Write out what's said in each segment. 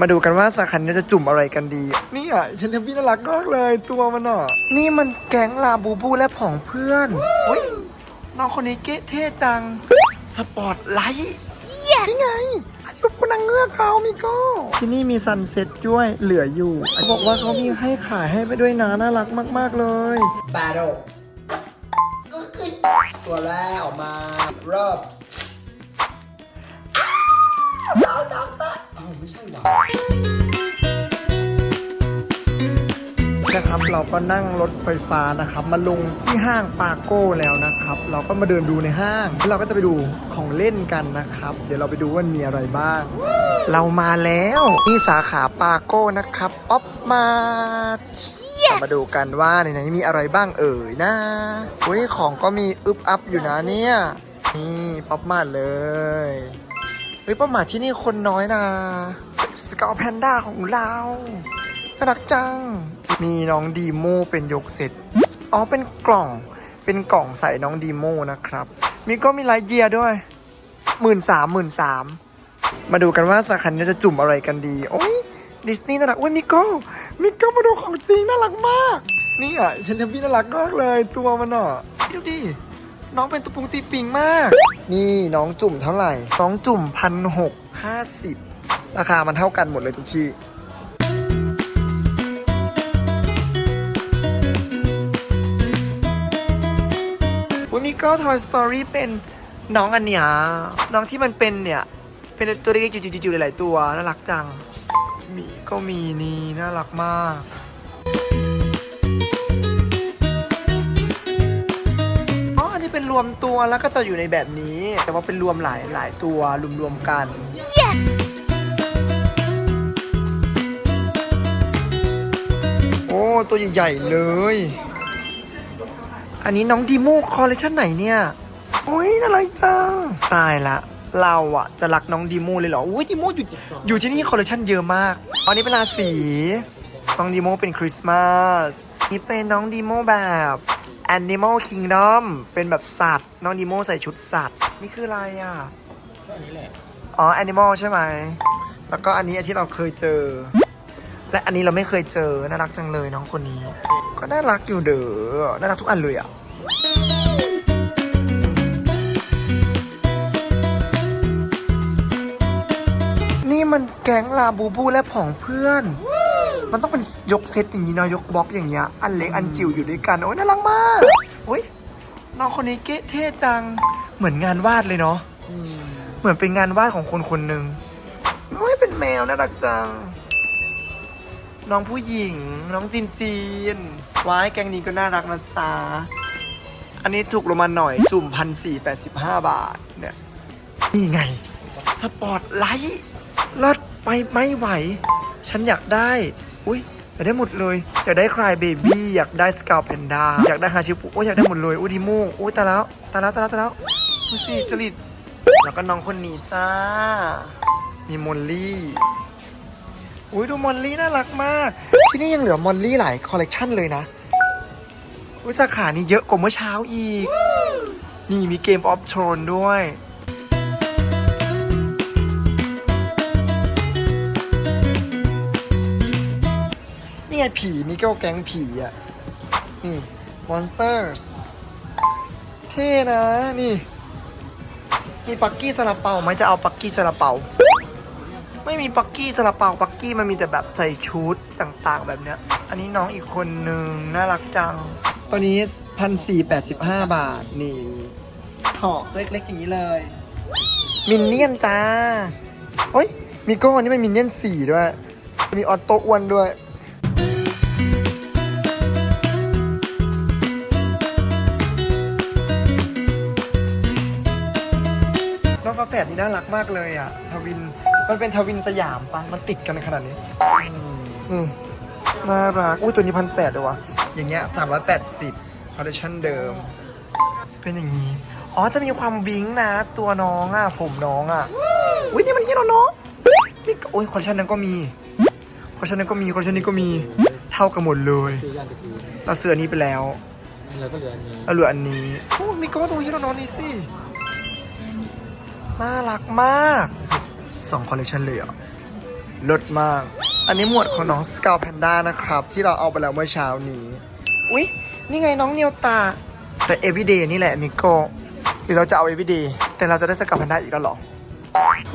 มาดูกันว่าสาขานี้จะจุ่มอะไรกันดีนี่อะเทนเทมพี่น่ารักมากเลยตัวมันอะ นี่มันแก๊งลาบูบูและผองเพื่อนโอ้ยน้องคนนี้เก๊เท่จัง สปอร์ตไลท์นี่ไงอาชีพคุณนางเงือกเขามิโก้ที่นี่มีซันเซ็ตด้วยเหลืออยู่เขาบอกว่าเขามีให้ขายให้ไปด้วยนะน่ารักมาก ๆ เลยบาโดตัวแรกออกมาเริ่มอ้าวน้องตัด อ้าวไม่ใช่หรอนะครับเราก็นั่งรถไฟฟ้านะครับ มาลงที่ห้างปาโก้แล้วนะครับ เราก็มาเดินดูในห้างแล้วเราก็จะไปดูของเล่นกันนะครับ เดี๋ยวเราไปดูว่ามีอะไรบ้าง เรามาแล้วนี่สาขาปาโก้นะครับออฟมามาดูกันว่าในไหนมีอะไรบ้างเอ่ยนะอุ้ยของก็มีอึบอัพอยู่นะเนี่ย นี่ป๊อปมาเลยเฮ้ยป๊อปมาที่นี่คนน้อยนะสกอแพนด้าของเราน่ารักจัง มีน้องดีโมเป็นยกเสร็จ อ๋อ เป็นกล่อง เป็นกล่องใส่น้องดีโมนะครับ มีก็มีไลท์เยียร์ด้วยหมื่นสามหมื่นสาม มาดูกันว่าสาขานี้จะจุ่มอะไรกันดี โอ้ยดิสนีย์น่ารักโอ้ยมิโก้มิโก้มาดูของจริงน่ารักมาก นี่อะเทนเทมพี่น่ารักมากเลยตัวมันอะ ดูดิ น้องเป็นตุปุงตีปิงมาก นี่น้องจุ่มเท่าไหร่ น้องจุ่มพันหกห้าสิบราคามันเท่ากันหมดเลยทุกที่วันนี้ก็ Toy Story เป็นน้องอันเนี้ยน้องที่มันเป็นเนี่ย เป็นตัวเล็กๆจิ๋วๆๆหลายๆตัว น่ารักจัง มีก็มีนี่ น่ารักมาก รวมตัวแล้วก็จะอยู่ในแบบนี้ แต่ว่าเป็นรวมหลายหลายตัวรวมๆกันโอ้ตัวใหญ่ๆเลย อันนี้น้องดีโมคอลเลคชันไหนเนี่ยโอ้ยน่ารักจังตายละเราอะจะรักน้องดีโมเลยเหรออุ้ยดีโมอยู่อยู่ที่นี่คอลเลคชันเยอะมากอันนี้เป็นราศีน้องดีโมเป็นคริสต์มาส นี่เป็นน้องดีโมแบบ Animal Kingdom เป็นแบบสัตว์ น้องดีโมใส่ชุดสัตว์ นี่คืออะไรอะอันนี้แหละอ๋อ Animal ใช่ไหม แล้วก็อันนี้อันที่เราเคยเจอ และอันนี้เราไม่เคยเจอ น่ารักจังเลยน้องคนนี้ ก็น่ารักอยู่เด้อ น่ารักทุกอันเลยอะนี่มันแก๊งลาบูบูและผองเพื่อน มันต้องเป็นยกเซตอย่างนี้เนาะยกบล็อกอย่างเงี้ยอันเล็กอันจิ๋วอยู่ด้วยกันโอ้ยน่ารักมากอุ้ยน้องคนนี้เก๊เท่จังเหมือนงานวาดเลยเนาะอืมเหมือนเป็นงานวาดของคนคนหนึ่งโอ้ยเป็นแมวน่ารักจังน้องผู้หญิง น้องจีนจีนว้ายแกงนี้ก็น่ารักนะจ๊ะอันนี้ถูกลงมาหน่อยจุ่มพันสี่แปดสิบห้าบาทเนี่ยนี่ไง สปอร์ตไลท์ลดไปไม่ไหว ฉันอยากได้ อุ้ยอยากได้หมดเลย อยากได้คลายเบบี้อยากได้สกาวแพนด้าอยากได้ฮาชิปุโอ้ยอยากได้หมดเลยอุ้ยดิโมอุ้ยตายแล้วตายแล้วตายแล้วตายแล้วดูสิจริตแล้วก็น้องคนนี้จ้า มีมอลลี่อุ้ยดูมอลลี่น่ารักมาก ที่นี่ยังเหลือมอลลี่หลายคอลเลกชันเลยนะอุ้ยสาขานี้เยอะกว่าเมื่อเช้าอีก นี่มีเกมออฟทรอนด้วย ผีมิเกลแก๊งผีอะ นี่ Monsters เท่นะ นี่ มีปักกี้ซาลาเปาไหมจะเอาปักกี้ซาลาเปา ไม่มีปักกี้ซาลาเปาปักกี้มันมีแต่แบบใส่ชุดต่างๆ แบบเนี้ย อันนี้น้องอีกคนหนึ่งน่ารักจังตัวนี้พันสี่แปดสิบห้าบาท นี่ถอกเล็กๆอย่างนี้เลย มินเนี่ยนจ้า โอ้ย มีก้อนนี้มันมินเนี่ยนสี่ด้วย มีออโต้อ้วนด้วย ดนี่น่ารักมากเลยอะ ทวิน มันเป็นทวินสยามปะมันติดกันขนาดนี้ อืมน่ารัก อุ้ยตัวนี้พันแปดเลยวะอย่างเงี้ยสามร้อยแปดสิบคอลเลคชันเดิม จะเป็นอย่างนี้ อ๋อ จะมีความวิ้งนะ ตัวน้องอะ ผมน้องอะ อุ้ยนี่มันที่เราเนาะนี่ก็โอ้ยคอลเลคชันนั้นก็มี คอลเลคชันนั้นก็มี คอลเลคชันนี้ก็มี เท่ากันหมดเลย ซื้อยานตะกี้เราซื้ออันนี้ไปแล้ว แล้วก็เหลืออันนี้ เราเหลืออันนี้โอ้มีก็ดูฮิโรโนะนี่สิ น่ารักมากสองคอลเลคชันเลยอะลดมาก อันนี้หมวดของน้องสกาวแพนด้านะครับ ที่เราเอาไปแล้วเมื่อเช้านี้ อุ๊ย นี่ไงน้องเนียวตา แต่ everyday นี่แหละมิโกหรือเราจะเอา everyday แต่เราจะได้สกาวแพนด้าอีกแล้วหรอ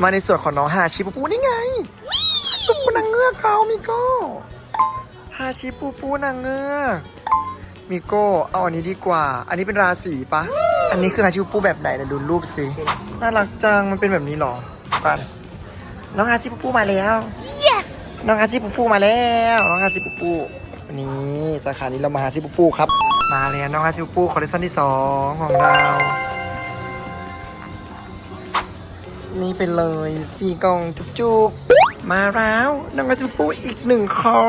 มาในส่วนของน้องฮาชิปูปูนี่ไงปูปูนางเงือกเขามิโกฮาชิปูปูนางเงือกมิโกเอาอันนี้ดีกว่า อันนี้เป็นราศีปะ อันนี้คือฮาชิปูปูแบบไหนนะดูรูปสิ น่ารักจัง มันเป็นแบบนี้เหรอปันน้องฮาชิปูปูมาแล้ว yes น้องฮาชิปูปูมาแล้ว น้องฮาชิปูปูนี่สาขานี้เรามาฮาชิปูปูครับ มาแล้วน้องฮาชิปูปูคอลเลคชันที่สองของเรา นี่ไปเลยสี่กล่องจุกๆ มาแล้วน้องกระซิบปูอีกหนึ่งคอ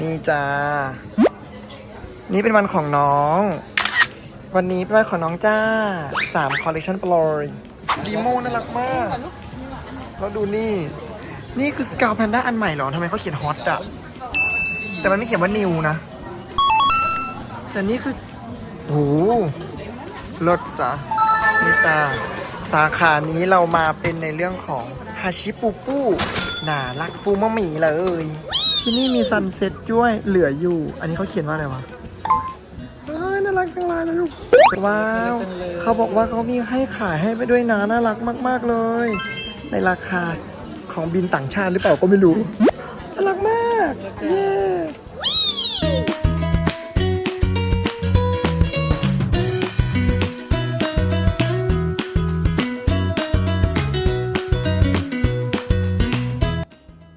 นี่จ้า นี่เป็นวันของน้อง วันนี้เป็นวันของน้องจ้าสามคอลเลคชันปลอยดีโมน่ารักมากแล้วดูนี่ นี่คือสกาวแพนด้าอันใหม่เหรอทำไมเขาเขียนฮอตอะแต่มันไม่เขียนว่านิวนะ แต่นี่คือโหรถจ้ะนี่จ้าสาขานี้เรามาเป็นในเรื่องของฮาชิปูปูน่ารักฟูมะหมี่เลย ที่นี่มีซันเซ็ตด้วยเหลืออยู่ อันนี้เขาเขียนว่าอะไรวะ น่ารักจังเลยนะลูกว้าว เขาบอกว่าเขามีให้ขายให้ไปด้วยนะน่ารักมาก ๆเลย ในราคาของบินต่างชาติหรือเปล่าก็ไม่รู้น่ารักมากเย้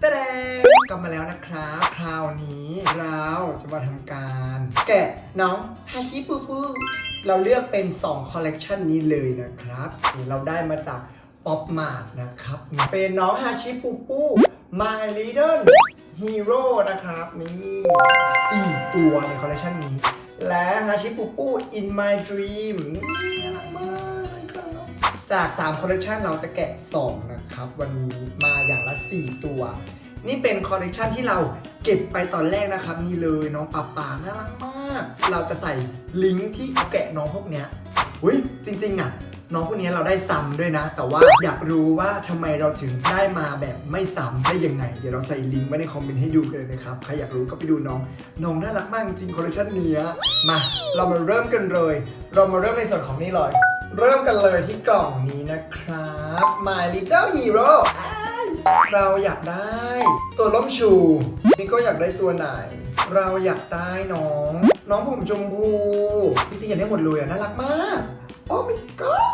ตะแดงกลับมาแล้วนะครับ คราวนี้เราจะมาทำการแกะน้อง ฮาชิปูปูเราเลือกเป็น 2 คอลเลกชันนี้เลยนะครับ เราได้มาจากป๊อปมาร์ทนะครับ เป็นน้องฮาชิปูปู My Little Hero นะครับนี่4ตัวในคอลเลกชันนี้ และฮาชิปูปู In My Dream นี่น่ารักมากครับจาก 3 คอลเลกชันเราจะแกะ 2 นะครับ วันนี้มาอย่างละ 4 ตัว นี่เป็นคอลเลกชันที่เราเก็บไปตอนแรกนะครับ นี่เลยน้องปาปาน่ารักมาก เราจะใส่ลิงก์ที่เอาแกะน้องพวกเนี้ยอุ้ยจริงๆอะ น้องพวกเนี้ยเราได้ซ้ำด้วยนะ แต่ว่าอยากรู้ว่าทำไมเราถึงได้มาแบบไม่ซ้ำได้ยังไง เดี๋ยวเราใส่ลิงก์ไว้ในคอมเมนต์ให้ดูกันเลยนะครับ ใครอยากรู้ก็ไปดูน้อง น้องน่ารักมากจริงคอลเลกชันเนี้ยมา เรามาเริ่มกันเลย เรามาเริ่มในส่วนของนี่เลย เริ่มกันเลยที่กล่องนี้นะครับ My Little Hero เราอยากได้ตัวล้มชูนี่ก็อยากได้ตัวไหน เราอยากได้น้อง น้องผมชมพูพี่ตีอยากได้หมดเลยอะน่ารักมากโอ้ my god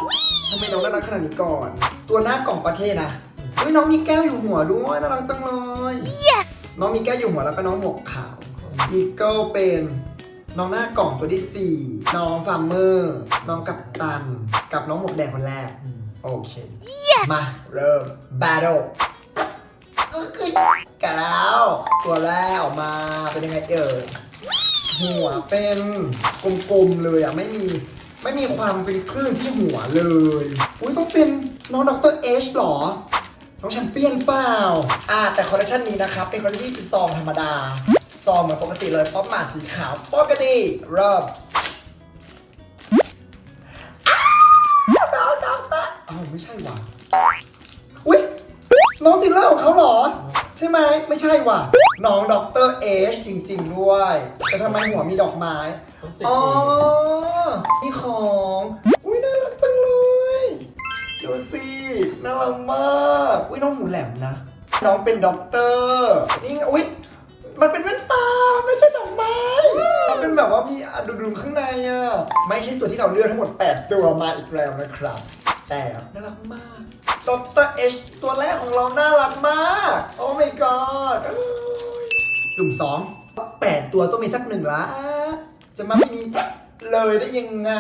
ทำไมน้องน่ารักขนาดนี้ก่อน ตัวหน้ากล่องประเทศนะเฮ้ยน้องมีแก้วอยู่หัวด้วยน่ารักจังเลย yes น้องมีแก้วอยู่หัวแล้วก็น้องหมวกขาวมิเกิลเป็นน้องหน้ากล่องตัวที่ 4 น้องฟาร์มเมอร์ น้องกัปตัน กับน้องหมวกแดงคนแรก โอเคมาเริ่ม battle ก็คือกะแล้ว ตัวแรกออกมาเป็นยังไงเอ่ย หัวเป็นกลมๆเลยอะไม่มีไม่มีความเป็นคลื่นที่หัวเลย อุ้ยต้องเป็นน้องด็อกเตอร์เอชหรอ น้องแชมเปี้ยนเปล่า อ่า แต่คอลเลคชันนี้นะครับ เป็นคอลเลคชันที่ซองธรรมดา ซองเหมือนปกติเลยป๊อปมาสีขาวปกติเริ่มอ้าวน้องน้องตาอ้าวไม่ใช่หว่ะอุ้ยน้องซิลเลอร์ของเขาหรอ ใช่ไหมไม่ใช่ว่ะน้องด็อกเตอร์เอชจริง ๆ ด้วยแต่ทำไมหัวมีดอกไม้ต้องติดอ๋อเองนี่ของอุ้ยน่ารักจังเลยดูสิน่ารักมากอุ้ยน้องหูแหลมนะ น้องเป็นด็อกเตอร์นี่ไงอุ้ยมันเป็นแว่นตามันไม่ใช่ดอกไม้มันเป็นแบบว่ามีอะดุมๆข้างในอะไม่ใช่ตัวที่เราเลือกทั้งหมด 8 ตัวมาอีกแล้วนะครับ แต่น่ารักมากด็อกเตอร์เอชตัวแรกของเราน่ารักมาก โอ้ my god เอ้ยจุ่มสองแปดตัวต้องมีสักหนึ่งละ จะมาไม่มีเลยได้ยังไง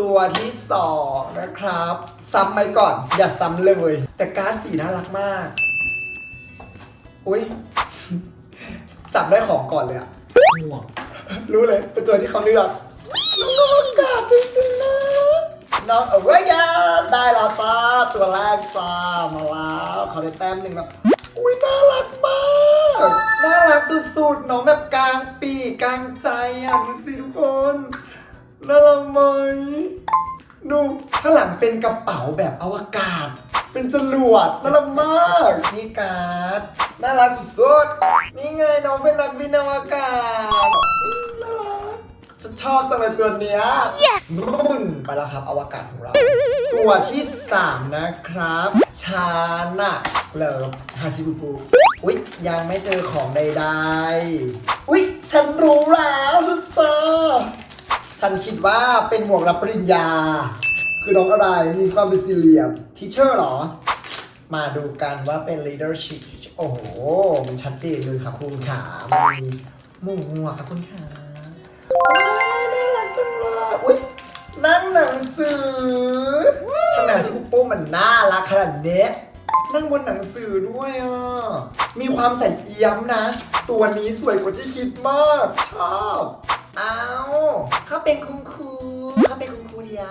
ตัวที่สองนะครับ ซ้ำไปก่อน อย่าซ้ำเลย แต่การ์ดสีน่ารักมาก อุ้ยจับได้ของก่อนเลยอะหมวกรู้เลย เป็นตัวที่เขาเลือกน้องอวกาศจริงๆนะ น้องอเวกาได้แล้วจ้าตัวแรกจ้ามาแล้วเขาได้แต้มหนึ่งแล้วอุ้ยน่ารักมากน่ารักสุดๆน้องแบบกลางปีกกลางใจอะดูสิทุกคนน่ารักไหมดูข้างหลังเป็นกระเป๋าแบบอวกาศ เป็นจรวดน่ารักมากนี่การ์ดน่ารักสุดๆนี่ไงน้องเป็นนักบินอวกาศ ฉันชอบจังเลยตัวเนี้ย yes รุ่นไปแล้วครับอวกาศของเรา ตัวที่ 3 นะครับชานะเลิฟฮาซิบุปุอุ๊ย ยังไม่เจอของใดๆ อุ๊ย ฉันรู้แล้วฉันเจอฉันคิดว่าเป็นหมวกรับปริญญา คือน้องอะไรมีความเป็นสี่เหลี่ยมทิเชอร์หรอ มาดูกันว่าเป็น leadership โอ้โห มันชัดเจนเลยค่ะคุณขามันมีหมู่หมวกค่ะคุณขา อุ๊ยนั่งหนังสือทำไมชิคุโป้มันน่ารักขนาดเนี้ยนั่งบนหนังสือด้วยอะ มีความใส่เอี้ยมนะ ตัวนี้สวยกว่าที่คิดมาก ชอบอ้าวเขาเป็นคุณครูเขาเป็นคุณครูเดีย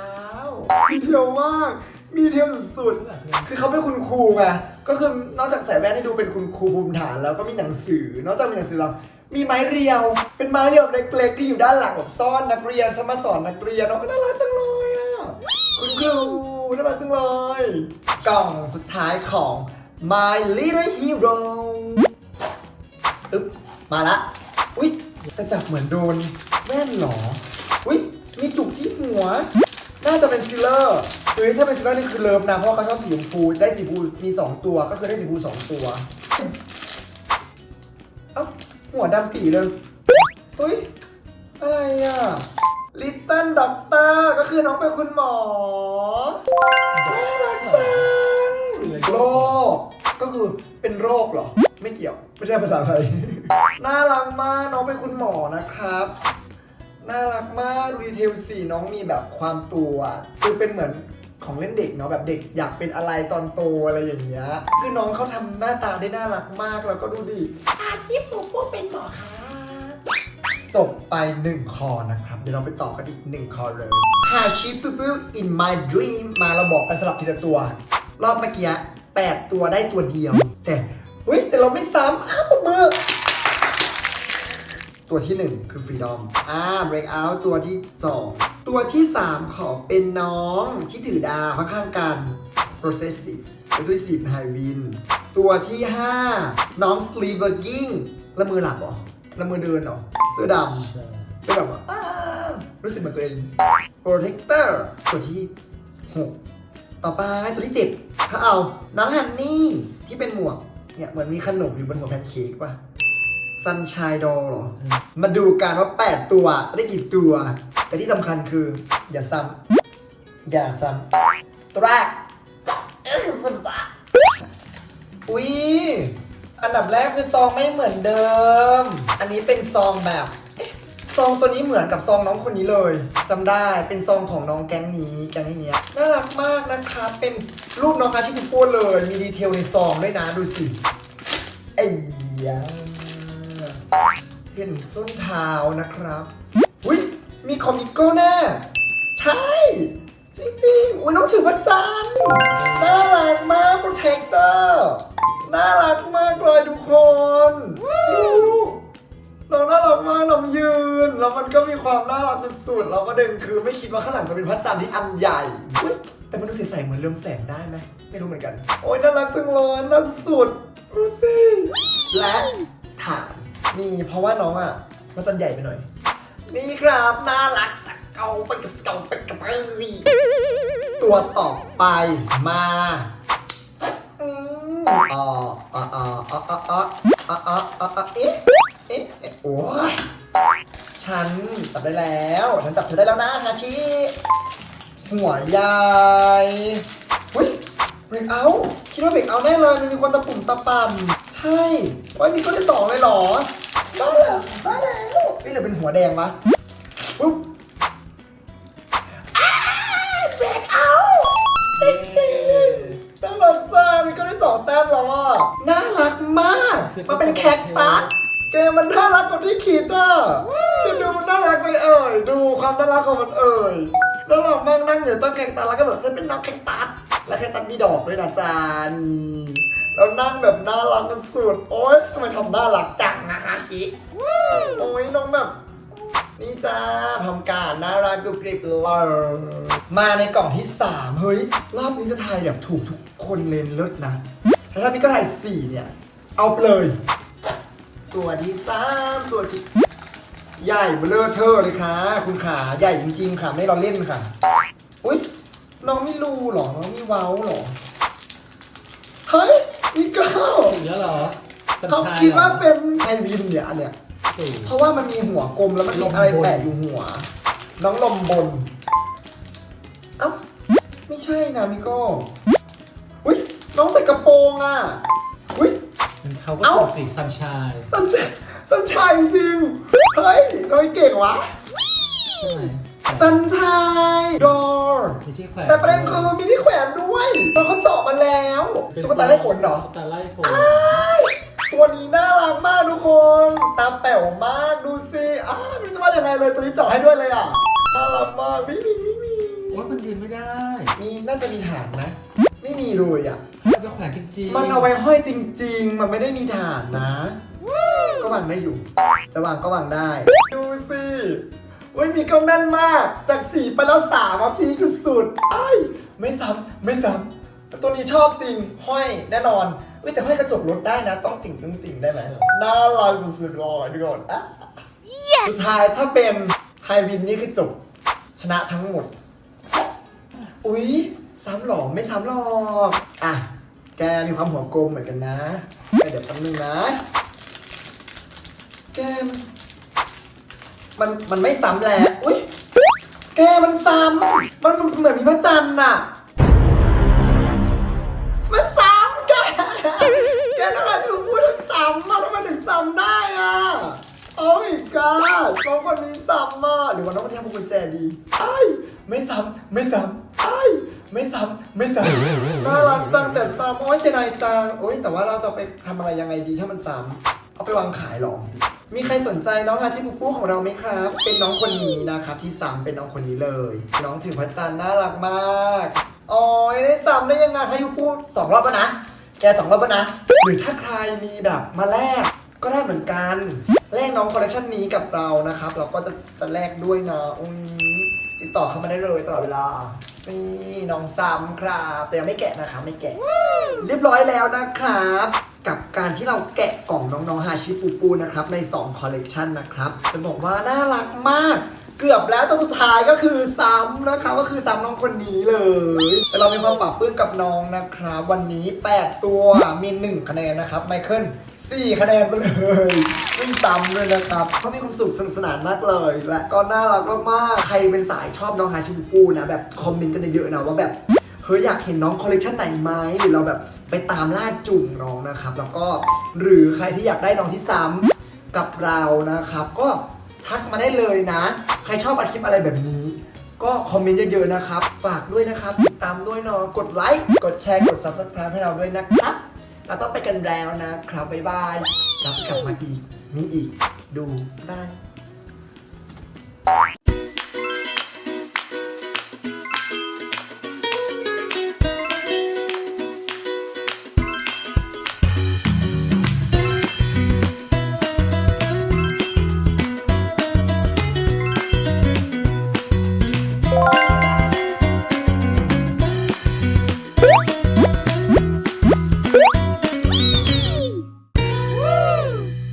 วมีเดียวมากมีเดียวสุดๆคือเขาเป็นคุณครูไงก็คือนอกจากใส่แว่นให้ดูเป็นคุณครูภูมิฐานแล้วก็มีหนังสือนอกจากมีหนังสือแล้ว มีไม้เรียว เป็นไม้เรียวเล็กๆที่อยู่ด้านหลังแบบซ่อนนักเรียนฉันมาสอนนักเรียนเนาะน่ารักจังเลยอะคุณครูน่ารักจังเลย กล่องสุดท้ายของ My Little Hero อึ๊บมาละ อุ๊ยแต่จับเหมือนโดนแว่นเหรอ อุ๊ยมีจุกที่หัว น่าจะเป็นซิลเลอร์เฮ้ยถ้าเป็นซิลเลอร์นี่คือเลิฟนะ เพราะว่าเขาชอบสีชมพู ได้สีชมพูมี 2 ตัว ก็คือได้สีชมพู2 ตัว หัวดำปีเลยเฮ้ย อะไรอะลิตเติ้ลด็อกเตอร์ก็คือน้องเป็นคุณหมอน่ารักจังโรคก็คือเป็นโรคเหรอ ไม่เกี่ยว ไม่ใช่ภาษาไทย น่ารักมากน้องเป็นคุณหมอนะครับ น่ารักมากดูดีเทลสีน้องมีแบบความตัว คือเป็นเหมือน ของเล่นเด็กเนาะแบบเด็กอยากเป็นอะไรตอนโตอะไรอย่างเงี้ยคือน้องเขาทำหน้าตาได้น่ารักมากแล้วก็ดูดิอาชีพหนูพูดเป็นหมอค่ะจบไปหนึ่งคอนะครับ เดี๋ยวเราไปต่อกันอีกหนึ่งคอเลยฮาชิปูปู in my dream มาเราบอกกันสลับทีละตัว รอบเมื่อกี้แปดตัวได้ตัวเดียว แต่เฮ้ยแต่เราไม่ซ้ำอ้าวปรบมือ ตัวที่ 1 คือ Freedom อ่า Breakout ตัวที่ 2 ตัวที่ 3 ขอเป็นน้องที่ถือดาวข้างๆกัน Processive ตัวที่ 4 High Win ตัวที่ 5 น้อง Sleepwalking ละมือหลับเหรอละมือเดินเหรอเสื้อดำเป็นแบบว่าอ้ารู้สึกเหมือนตัวเอง Protector ตัวที่ 6 ต่อไปตัวที่ 7 เขาเอาน้องฮันนี่ที่เป็นหมวกเนี่ยเหมือนมีขนมอยู่บนหัวแพนเค้กป่ะ ซันช i ยดอลหรอ มาดูกันว่า 8 ตัวจะได้กี่ตัว แต่ที่สำคัญคือ อย่าซ้ำอย่าซ้ำตัวแรกเอ้ยสุดาอุ๊ยอันดับแรกคือซองไม่เหมือนเดิม อันนี้เป็นซองแบบเอ๊ะซองตัวนี้เหมือนกับซองน้องคนนี้เลยจำได้เป็นซองของน้องแก๊งนี้แก๊งนี้น่ารักมากนะคะเป็นรูปน้องอาชิบุโป้เลย มีดีเทลในซองด้วยนะดูสิไอ้ยา เห็นส้นเท้านะครับอุ้ยมีคอมิโก้แน่ใช่ จริงๆอุ้ยน้องถือพระจันทร์น่ารักมากโปรเทคเตอร์น่ารักมากเลยทุกคนน้องน่ารักมากน้องยืน แล้วมันก็มีความน่ารักสุดๆแล้วประเด็นคือไม่คิดว่าข้างหลังจะเป็นพระจันทร์ที่อันใหญ่แต่มันดูใสๆเหมือนเรืองแสงได้ไหมไม่รู้เหมือนกัน โอ้ยน่ารักจังเลยน่ารักสุดดูสิและฐาน มีเพราะว่าน้องอะมันจะใหญ่ไปหน่อย นี่ครับน่ารักสักเกาไปกับเกาไปกับเอ้ยตัวต่อไปมาอืมอ๋ออ๋ออ๋ออ๋ออ๋ออ๋ออ๋ออ๋อเอ๊ะเอ๊ะเอ๊ะโอ้ยฉันจับได้แล้ว ฉันจับเธอได้แล้วนะฮาชิหัวใหญ่เฮ้ยเบรกเอาคิดว่าเบรกเอาแน่เลยมันมีคนตะปุ่มตะปั่มใช่ว่ามีก็ได้สองเลยเหรอ ได้แล้วได้แล้วนี่เหลือเป็นหัวแดงวะปุ๊บเบรกเอาจริงๆน่ารักจ้ามีก็ได้สองแต้มแล้วอะน่ารักมาก มันเป็นแคคตัสเกมมันน่ารักกว่าที่คิดอะดูมันน่ารักไปเอ่ย ดูความน่ารักของมันเอ่ยน่ารักมากนั่งอยู่ต้นแคคตัสแล้วก็แบบฉันเป็นน้องแคคตัสและแค่ตันมีดอกด้วยนะจานี่ แล้วนั่งแบบน่ารักกันสุด โอ๊ยทำไมทำน่ารักจังนะฮาชิโอ้ยน้องแบบ นี่จ้าทำการน่ารักกรุบกริบเลยมาในกล่องที่ 3 เฮ้ย รอบนี้จะทายแบบถูกทุกคนเลยเลิศนะแล้วถ้าพี่ก็ทาย4เนี่ย เอาไปเลย ตัวที่สามตัวที่ใหญ่เบลอเทอร์เลยค่ะ คุณขาใหญ่จริงๆค่ะ ไม่เราเล่นค่ะ อุ้ยน้องไม่รู้หรอ น้องไม่เว้าหรอ เฮ้ย นี่ก็ถึงแล้วเหรอสัญเขาชยคิดว่าหรอเป็นไอวินเนี่ยอันเนี้ยสี่เพราะว่ามันมีหัวกลมแล้วมันมีอะไรแปะอยู่หัว น้องลมบน เอ้า ไม่ใช่นะมิโก้อุ้ยน้องใส่กระโปรงอะ อุ้ย เขาก็เอ้าถูกสีสัญชายสัญชายสัญชายจริงๆเฮ้ยน้อยเก่งวะ ใช่ไหม สัญชายดอร์มีที่แขวนแต่ประเด็นคือมีที่แขวนด้วยแล้วเขาเจาะมาแล้วเป็นตุ๊กตาได้ขนเหรอตุ๊กตาไล่ขนตัวนี้น่ารักมากทุกคน ตาแป๋วมากดูสิอ้าวไม่รู้จะว่ายังไงเลยตัวนี้เจาะให้ด้วยเลยอะน่ารักมากไม่มีไม่มีโอ้ยมันยืนไม่ได้ มีน่าจะมีฐานนะ ไม่มีเลยอะมันจะแขวนจริงๆ มันเอาไว้ห้อยจริง ๆ มันไม่ได้มีฐานนะ ก็วางได้อยู่ จะวางก็วางได้ ดูสิ อุ้ยมีก็แม่นมาก จากสี่ไปแล้วสามอะพีคือสุดไอ้ายไม่ซ้ำไม่ซ้ำตัวนี้ชอบจริง ห้อยแน่นอนอุ้ยแต่ห้อยกระจกรถได้นะ ต้องติ่งตึงติ่งได้ไหมน่ารักสุดๆเลยทุกคนอะสุดท้ายถ้าเป็นไฮวินนี่คือจบชนะทั้งหมด อุ๊ย ซ้ำหรอไม่ซ้ำหรอกอะ แกมีความหัวกลมเหมือนกันนะแต่เดี๋ยวแป๊บนึงนะ แกมน มันมันไม่ซ้ำแล้วอุ๊ยแกมันซ้ำมันมันเหมือนมีพระจันทร์น่ะ มันซ้ำแกแกทำไมถึงพูดถึงซ้ำมาทำไมถึงซ้ำได้อะโอ้ยกาน้องคนนี้ซ้ำอะหรือว่าน้องคนนี้ทำกุญแจดีไอ้ไม่ซ้ำไม่ซ้ำไอ้ไม่ซ้ำไม่ซ้ำน่ารักจังแต่ซ้ำโอ้ยเสียดายจังโอ้ยแต่ว่าเราจะไปทำอะไรยังไงดีถ้ามันซ้ำเอาไปวางขายหรอ มีใครสนใจน้องฮาชิปุปุของเราไหมครับ เป็นน้องคนนี้นะครับที่สามเป็นน้องคนนี้เลย น้องถือพระจันทร์น่ารักมากอ๋อได้สามได้ยังไงให้ยูพูดสองรอบแล้วนะ แกสองรอบแล้วนะ หรือถ้าใครมีแบบมาแลกก็ได้เหมือนกัน แลกน้องคอลเลคชันนี้กับเรานะครับ เราก็จะจะแลกด้วยนะอุ้ย ต่อเข้ามาได้เลยตลอดเวลา นี่น้องซ้ำครับแต่ยังไม่แกะนะคะไม่แกะ เรียบร้อยแล้วนะครับ กับการที่เราแกะกล่องน้องๆฮาชิปูปูนะครับใน2คอลเลกชันนะครับจะบอกว่าน่ารักมากเกือบแล้วตัวสุดท้ายก็คือซ้ำนะคะก็คือซ้ำน้องคนนี้เลย แต่เรามีความปรับปื้มกับน้องนะครับ วันนี้ 8 ตัวมี 1 คะแนนนะครับไมเคิล 4คะแนนไปเลยไม่ซ้ำเลยนะครับเขามีความสุขสนุกสนานมากเลย และก็น่ารักมากๆใครเป็นสายชอบน้องฮาชิปูปูนะแบบคอมเมนต์กันเยอะๆนะว่าแบบเฮ้ยอยากเห็นน้องคอลเลคชันไหนไหมหรือเราแบบไปตามล่าจุ่มน้องนะครับ แล้วก็หรือใครที่อยากได้น้องที่ซ้ำกับเรานะครับ ก็ทักมาได้เลยนะ ใครชอบอัดคลิปอะไรแบบนี้ ก็คอมเมนต์เยอะๆนะครับ ฝากด้วยนะครับติดตามด้วยเนาะกดไลค์กดแชร์กด subscribe ให้เราด้วยนะครับ เราต้องไปกันแล้วนะครับ บ๊ายบายเรากลับมาอีก มีอีก ดูได้